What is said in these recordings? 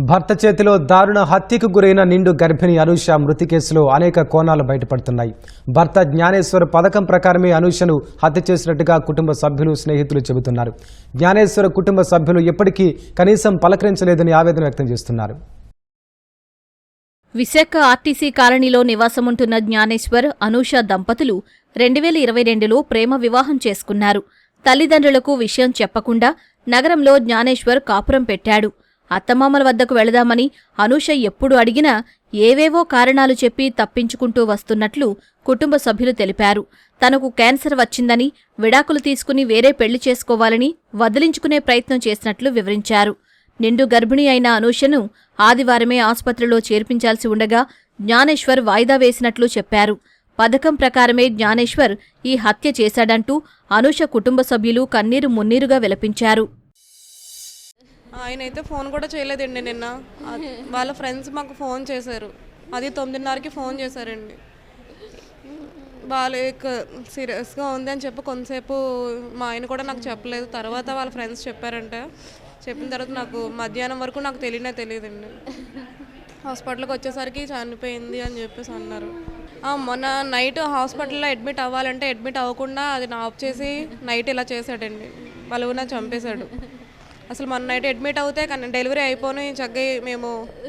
భర్త చేతిలో దారుణ హత్యకు గురైన నిండు గర్భిణి అనూష మృతి కేసులో అనేక కోణాలు బయటపడుతున్నాయి. భర్త జ్ఞానేశ్వర్ పథకం ప్రకారమే అనూషను హత్య చేసినట్టుగా కుటుంబ సభ్యులు స్నేహితులు చెబుతున్నారు. జ్ఞానేశ్వర కుటుంబ సభ్యులు ఎప్పటికీ కనీసం పలకరించలేదని ఆవేదన వ్యక్తం చేస్తున్నారు. విశాఖ ఆర్టీసీ కాలనీలో నివాసముంటున్న జ్ఞానేశ్వర్ అనూష దంపతులు రెండు వేల ఇరవై రెండులో ప్రేమ వివాహం చేసుకున్నారు. తల్లిదండ్రులకు విషయం చెప్పకుండా నగరంలో జ్ఞానేశ్వర్ కాపురం పెట్టాడు. అత్తమామల వద్దకు వెళదామని అనూష ఎప్పుడు అడిగినా ఏవేవో కారణాలు చెప్పి తప్పించుకుంటూ వస్తున్నట్లు కుటుంబ సభ్యులు తెలిపారు. తనకు క్యాన్సర్ వచ్చిందని విడాకులు తీసుకుని వేరే పెళ్ళి చేసుకోవాలని వదిలించుకునే ప్రయత్నం చేసినట్లు వివరించారు. నిండు గర్భిణి అయిన అనూషను ఆదివారమే ఆసుపత్రిలో చేర్పించాల్సి ఉండగా జ్ఞానేశ్వర్ వాయిదా వేసినట్లు చెప్పారు. పథకం ప్రకారమే జ్ఞానేశ్వర్ ఈ హత్య చేశాడంటూ అనూష కుటుంబ సభ్యులు కన్నీరు మున్నీరుగా విలపించారు. ఆయన అయితే ఫోన్ కూడా చేయలేదండి నిన్న. వాళ్ళ ఫ్రెండ్స్ మాకు ఫోన్ చేశారు. అది తొమ్మిదిన్నరకి ఫోన్ చేశారండి. వాళ్ళు సీరియస్గా ఉంది అని చెప్పి కొంతసేపు మా ఆయన కూడా నాకు చెప్పలేదు. తర్వాత వాళ్ళ ఫ్రెండ్స్ చెప్పారంట. చెప్పిన తర్వాత నాకు మధ్యాహ్నం వరకు నాకు తెలియనే తెలియదండి. హాస్పిటల్కి వచ్చేసరికి చనిపోయింది అని చెప్పేసి అన్నారు. మొన్న నైట్ హాస్పిటల్లో అడ్మిట్ అవ్వాలంటే అడ్మిట్ అవ్వకుండా అది ఆఫ్ చేసి నైట్ ఇలా చేశాడండి. బలుగున చంపేశాడు. అసలు మొన్న నైట్ అడ్మిట్ అవుతే కానీ డెలివరీ అయిపోయి చక్కగా మేము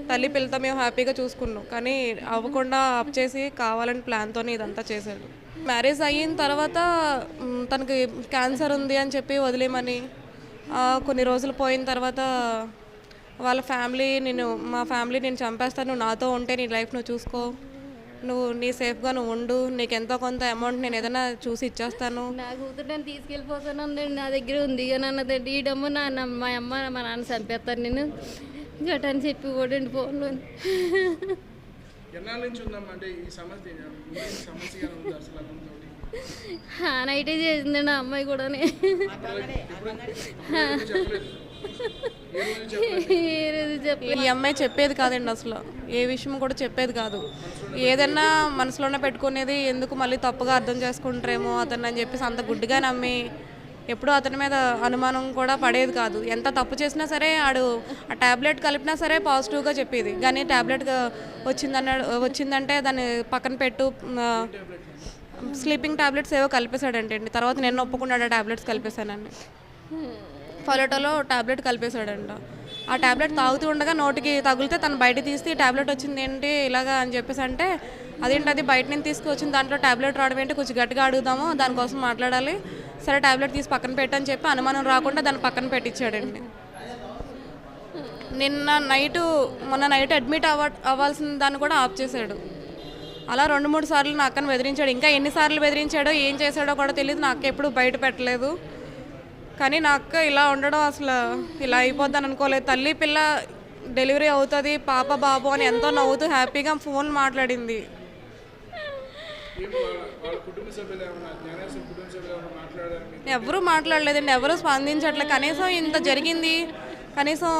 తల్లి పిల్లతో మేము హ్యాపీగా చూసుకున్నాం. కానీ అవ్వకుండా ఆప్ చేసి కావాలని ప్లాన్తో ఇదంతా చేశాడు మ్యారేజ్ అయిన తర్వాత తనకి క్యాన్సర్ ఉంది అని చెప్పి వదిలేమని కొన్ని రోజులు పోయిన తర్వాత వాళ్ళ ఫ్యామిలీ నేను మా ఫ్యామిలీ నేను చంపేస్తాను నువ్వు నాతో ఉంటే నీ లైఫ్ నువ్వు చూసుకో నువ్వు నీ సేఫ్గా నువ్వు ఉండు నీకు ఎంతో కొంత అమౌంట్ నేను ఏదైనా చూసి ఇచ్చేస్తాను. నా కూతురు నేను తీసుకెళ్ళిపోతానండి నా దగ్గర ఉంది. అన్నదండి ఈ డమ్ము నా నా- మా అమ్మ మా నాన్న చంపేస్తారు నేను గట్ అని చెప్పి కూడా ఫోన్లో. నైటే చేసిందండి ఆ అమ్మాయి కూడా ఏ ఈ అమ్మాయి చెప్పేది కాదండి అసలు. ఏ విషయం కూడా చెప్పేది కాదు. ఏదన్నా మనసులోనే పెట్టుకునేది ఎందుకు మళ్ళీ తప్పుగా అర్థం చేసుకుంటారేమో అతను అని చెప్పేసి అంత గుడ్డిగా నమ్మి ఎప్పుడూ అతని మీద అనుమానం కూడా పడేది కాదు. ఎంత తప్పు చేసినా సరే ఆడు ఆ ట్యాబ్లెట్ కలిపినా సరే పాజిటివ్గా చెప్పేది. కానీ ట్యాబ్లెట్ వచ్చిందన్నాడు వచ్చిందంటే దాన్ని పక్కన పెట్టు స్లీపింగ్ టాబ్లెట్స్ ఏవో కలిపేశాడంటే అండి తర్వాత నేను ఒప్పుకున్నాడు ఆ టాబ్లెట్స్ కలిపేశానని. ఫలోటోలో టాబ్లెట్ కలిపేశాడంట. ఆ ట్యాబ్లెట్ తాగుతూ ఉండగా నోటికి తగిలితే తను బయట తీసి ట్యాబ్లెట్ వచ్చింది ఏంటి ఇలాగా అని చెప్పేసి అంటే అదేంటి అది బయట నుంచి తీసుకొచ్చిన దాంట్లో ట్యాబ్లెట్ రావడం ఏంటి? కొంచెం గట్టిగా అడుగుదాము దానికోసం మాట్లాడాలి. సరే ట్యాబ్లెట్ తీసి పక్కన పెట్టని చెప్పి అనుమానం రాకుండా దాన్ని పక్కన పెట్టించాడండి నిన్న నైటు మొన్న నైట్ అడ్మిట్ అవ్వ అవ్వాల్సిన దాన్ని కూడా ఆఫ్ చేశాడు. అలా రెండు మూడు సార్లు నా అక్కను బెదిరించాడు. ఇంకా ఎన్నిసార్లు బెదిరించాడో ఏం చేశాడో కూడా తెలియదు నాకు ఎప్పుడు బయట పెట్టలేదు. కానీ నా అక్క ఇలా ఉండడం అసలు ఇలా అయిపోద్దని అనుకోలేదు. తల్లి పిల్ల డెలివరీ అవుతుంది పాప బాబు అని ఎంతో నవ్వుతూ హ్యాపీగా ఫోన్ మాట్లాడింది. ఎవరు మాట్లాడలేదండి ఎవరు స్పందించట్లేదు కనీసం ఇంత జరిగింది కనీసం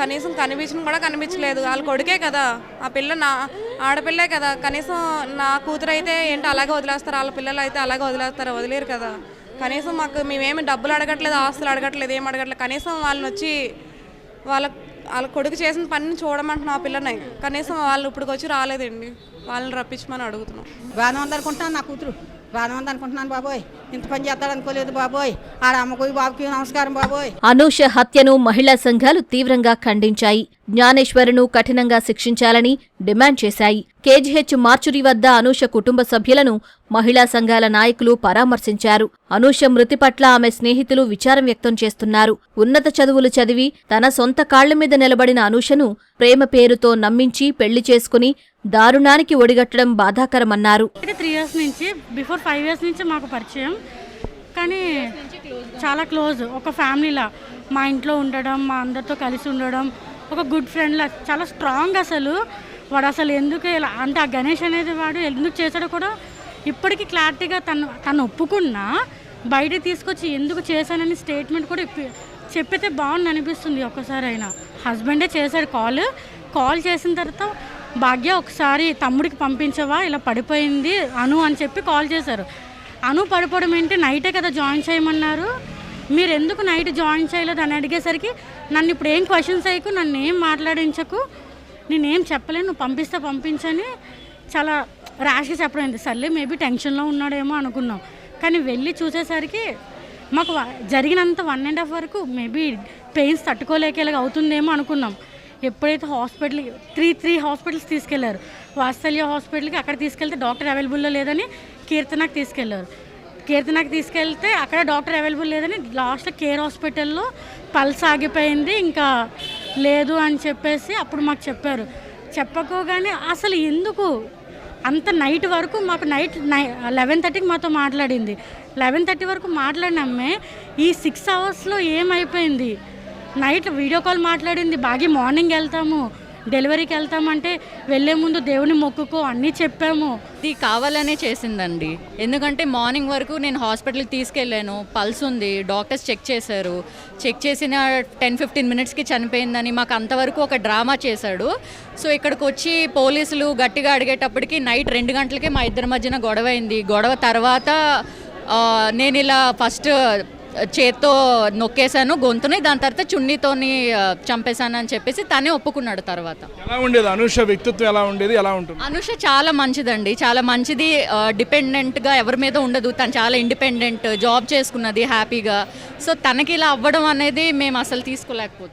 కనీసం కనిపించిన కూడా కనిపించలేదు. వాళ్ళ కొడుకే కదా ఆ పిల్ల నా ఆడపిల్లే కదా. కనీసం నా కూతురు అయితే ఏంటి అలాగే వదిలేస్తారు. వాళ్ళ పిల్లలు అయితే అలాగే వదిలేస్తారు వదిలేరు కదా. కనీసం మాకు మేమేమి డబ్బులు అడగట్లేదు ఆస్తులు అడగట్లేదు ఏం అడగట్లేదు. కనీసం వాళ్ళని వచ్చి వాళ్ళ వాళ్ళ కొడుకు చేసిన పనిని చూడమంటున్నా ఆ పిల్లని. కనీసం వాళ్ళు ఇప్పుడు వచ్చి రాలేదండి. వాళ్ళని రప్పించమని అడుగుతున్నాం. బాగానే ఉంది అనుకుంటున్నాను నా కూతురు. బాగానే ఉంది అనుకుంటున్నాను బాబోయ్. ఇంత పని చేస్తాడు అనుకోలేదు బాబోయ్. ఆడ అమ్మకు బాబుకి నమస్కారం బాబోయ్. అనూష హత్యను మహిళా సంఘాలు తీవ్రంగా ఖండించాయి. జ్ఞానేశ్వరును కఠినంగా శిక్షించాలని డిమాండ్ చేశాయి. కేజీహెచ్ మార్చురి వద్ద అనూష కుటుంబ సభ్యులను మహిళా సంఘాల నాయకులు పరామర్శించారు. అనూష మృతి పట్ల ఆమె స్నేహితులు విచారం వ్యక్తం చేస్తున్నారు. ఉన్నత చదువులు చదివి తన సొంత కాళ్ళ మీద నిలబడిన అనూషను ప్రేమ పేరుతో నమ్మించి పెళ్ళి చేసుకుని దారుణానికి ఒడిగట్టడం బాధాకరమన్నారు. త్రీ ఇయర్స్ నుంచి బిఫోర్ ఫైవ్ ఇయర్స్ నుంచి మాకు పరిచయం. కానీ చాలా క్లోజ్ ఒక ఫ్యామిలీలా మా ఇంట్లో ఉండడం మా అందరితో కలిసి ఉండడం ఒక గుడ్ ఫ్రెండ్లా చాలా స్ట్రాంగ్ అసలు. వాడు అసలు ఎందుకు ఇలా అంటే ఆ గణేష్ అనేది వాడు ఎందుకు చేశాడో కూడా ఇప్పటికీ క్లారిటీగా తను తను ఒప్పుకున్నా బయట తీసుకొచ్చి ఎందుకు చేశానని స్టేట్మెంట్ కూడా ఇప్పి- చెప్పితే బాగుంది అనిపిస్తుంది ఒక్కసారి అయినా. హస్బెండే చేశాడు కాల్. కాల్ చేసిన తర్వాత భాగ్య ఒకసారి తమ్ముడికి పంపించవా? ఇలా పడిపోయింది అను అని చెప్పి కాల్ చేశారు. అను పడిపోవడం ఏంటి? నైటే కదా జాయిన్ చేయమన్నారు. మీరు ఎందుకు నైట్ జాయిన్ చేయలేదు? అని అడిగేసరికి నన్ను ఇప్పుడు ఏం క్వశ్చన్స్ అయ్యకు నన్ను ఏం మాట్లాడించకు? నేనేం చెప్పలేను నువ్వు పంపిస్తే పంపించని చాలా ర్యాష్గా చెప్పడం అయింది సర్లే మేబీ టెన్షన్లో ఉన్నాడేమో అనుకున్నాం. కానీ వెళ్ళి చూసేసరికి మాకు జరిగినంత వన్ అండ్ హాఫ్ వరకు మేబీ పెయిన్స్ తట్టుకోలేకేలాగా అవుతుందేమో అనుకున్నాం. ఎప్పుడైతే హాస్పిటల్కి త్రీ త్రీ హాస్పిటల్స్ తీసుకెళ్ళారు. వాత్సల్య హాస్పిటల్కి అక్కడ తీసుకెళ్తే డాక్టర్ అవైలబుల్లో లేదని కీర్తనకు తీసుకెళ్ళారు. కీర్తనకు తీసుకెళ్తే అక్కడ డాక్టర్ అవైలబుల్ లేదని లాస్ట్ కేర్ హాస్పిటల్లో పల్స్ ఆగిపోయింది. ఇంకా లేదు అని చెప్పేసి అప్పుడు మాకు చెప్పారు. చెప్పకోగానే అసలు ఎందుకు అంత నైట్ వరకు మాకు నైట్ నై లెవెన్ థర్టీకి మాతో మాట్లాడింది. లెవెన్ థర్టీ వరకు మాట్లాడినమ్మే ఈ సిక్స్ అవర్స్లో ఏమైపోయింది? నైట్ వీడియో కాల్ మాట్లాడింది. బాగా మార్నింగ్ వెళ్తాము. డెలివరీకి వెళ్తామంటే వెళ్ళే ముందు దేవుని మొక్కుకో అన్నీ చెప్పాము. ఇది కావాలనే చేసిందండి. ఎందుకంటే మార్నింగ్ వరకు నేను హాస్పిటల్కి తీసుకెళ్ళాను. పల్స్ ఉంది డాక్టర్స్ చెక్ చేశారు. చెక్ చేసిన టెన్ ఫిఫ్టీన్ మినిట్స్కి చనిపోయిందని మాకు అంతవరకు ఒక డ్రామా చేశాడు. సో ఇక్కడికి వచ్చి పోలీసులు గట్టిగా అడిగేటప్పటికి నైట్ రెండు గంటలకే మా ఇద్దరి మధ్యన గొడవ అయింది. గొడవ తర్వాత నేను ఇలా ఫస్ట్ చేత్తో నొక్కేశాను గొంతుని దాని తర్వాత చున్నీతోని చంపేశాను అని చెప్పేసి తనే ఒప్పుకున్నాడు తర్వాత. ఎలా ఉండేది? అనూష వ్యక్తిత్వం ఎలా ఉండేది? ఎలా ఉంటుంది? అనుష చాలా మంచిదండి. చాలా మంచిది ఆ, డిపెండెంట్గా ఎవరి మీద ఉండదు. తను చాలా ఇండిపెండెంట్ జాబ్ చేసుకున్నది హ్యాపీగా. సో తనకి ఇలా అవ్వడం అనేది మేము అసలు తీసుకోలేకపోతున్నాం.